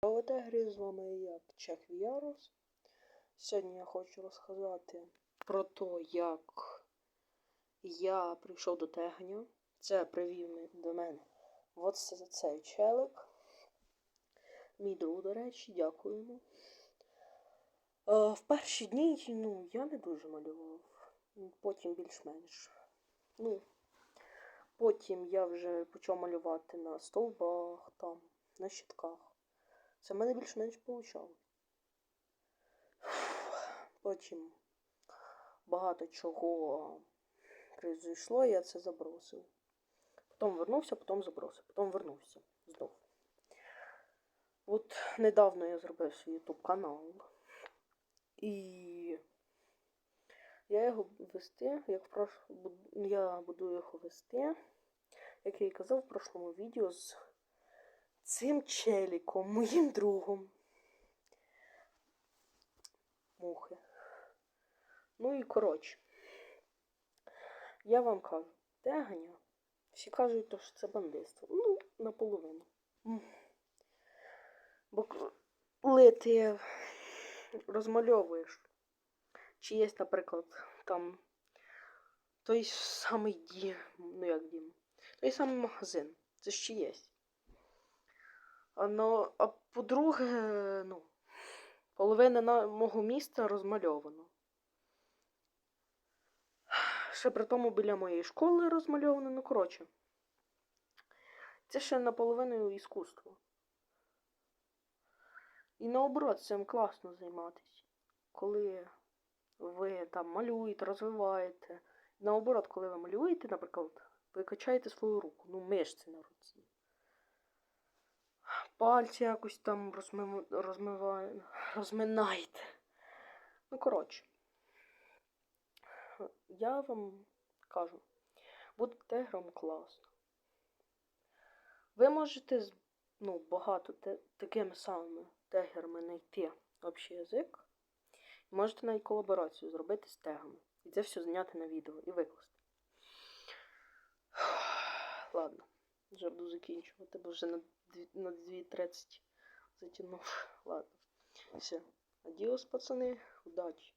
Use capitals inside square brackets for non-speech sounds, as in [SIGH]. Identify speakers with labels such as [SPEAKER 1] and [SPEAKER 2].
[SPEAKER 1] Тегрі, з вами я, Чек Віарус. Сьогодні я хочу розказати про те, як я прийшов до Тегня. Це привів до мене це- цей челик. Мій друг, до речі, дякуємо. Е, в перші дні ну, я не дуже малював. Потім більш-менш. Ну, потім я вже почав малювати на стовбах, там, на щитках. Це в мене більш-менш вийшло. Потім багато чого произошло, я це забросив. Потім вернувся, потім забросив, потім вернувся знов. От недавно я зробив свій YouTube канал. І я його вести, як в я буду його вести, як я і казав в прошлому відео з цим челіком, моїм другом. Мухи. Ну і коротше. Я вам кажу, тегання. Всі кажуть, що це бандитство. Ну, наполовину. Бо коли ти розмальовуєш, чи є, наприклад, там той самий дім, ну як дім, той самий магазин. Це ще є. Ну, а по-друге, ну, половина на мого міста розмальовано. Ще при тому біля моєї школи розмальовано, ну коротше. Це ще наполовину іскусство. І наоборот, цим класно займатися. Коли ви там малюєте, розвиваєте. Наоборот, коли ви малюєте, наприклад, ви качаєте свою руку, ну, мишці на руці. Пальці якось там розминаєте. Ну, коротше. Я вам кажу, буде тегром класно. Ви можете ну, багато те, такими самими тегерами знайти общий язик. Можете навіть колаборацію зробити з тегами. І це все зняти на відео і викласти. [SIGHS] Ладно, вже буду закінчувати, бо вже на дві- на 2.30 затягнув. [LAUGHS] Ладно. Все. Адіос, пацани. Удачі.